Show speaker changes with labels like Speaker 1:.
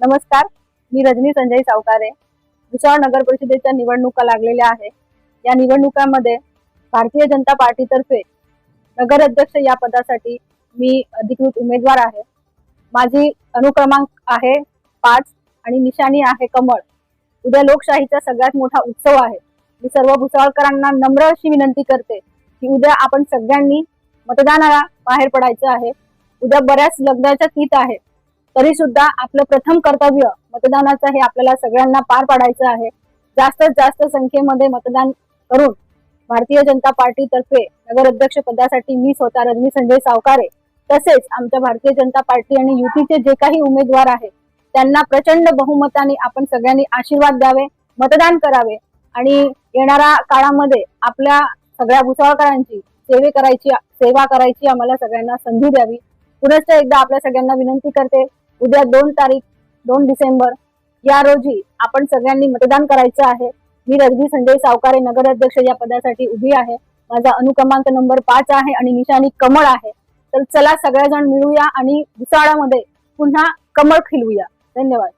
Speaker 1: नमस्कार मी रजनी संजय सावकारे. भुसावळ नगर परिषदेच्या निवडणुका लागलेल्या आहे या निवडणुकामध्ये भारतीय जनता पार्टीतर्फे नगर अध्यक्ष या पदासाठी मी अधिकृत उमेदवार आहे. माझी अनुक्रमांक आहे पाच आणि निशाणी आहे कमळ. उद्या लोकशाहीचा सगळ्यात मोठा उत्सव आहे. मी सर्व भुसावळकरांना नम्र अशी विनंती करते की उद्या आपण सगळ्यांनी मतदानाला बाहेर पडायचं आहे. उद्या बऱ्याच लग्नाच्या तीत आहे तरी सुद्धा आपलं प्रथम कर्तव्य मतदानाचं हे आपल्याला सगळ्यांना पार पाडायचं आहे. जास्तीत जास्त संख्येमध्ये मतदान करून भारतीय जनता पार्टीतर्फे नगर अध्यक्ष पदासाठी मी स्वतः रजनी संजय सावकारे तसेच आमच्या भारतीय जनता पार्टी आणि युतीचे जे काही उमेदवार आहेत त्यांना प्रचंड बहुमताने आपण सगळ्यांनी आशीर्वाद द्यावे मतदान करावे आणि येणाऱ्या काळामध्ये आपल्या सगळ्या भुसावळकरांची सेवे करायची सेवा करायची आम्हाला सगळ्यांना संधी द्यावी. पुनश्च एकदा आपल्या सगळ्यांना विनंती करते उद्या दोन तारीख दोन डिसेंबर या रोजी आपण सगळ्यांनी मतदान करायचं आहे. मी रजनी संजय सावकारे नगराध्यक्ष या पदासाठी उभी आहे. माझा अनुक्रमांक नंबर पाच आहे आणि निशाणी कमळ आहे. तर चला सगळेजण मिळूया आणि भुसावळामध्ये पुन्हा कमळ खिलवूया धन्यवाद.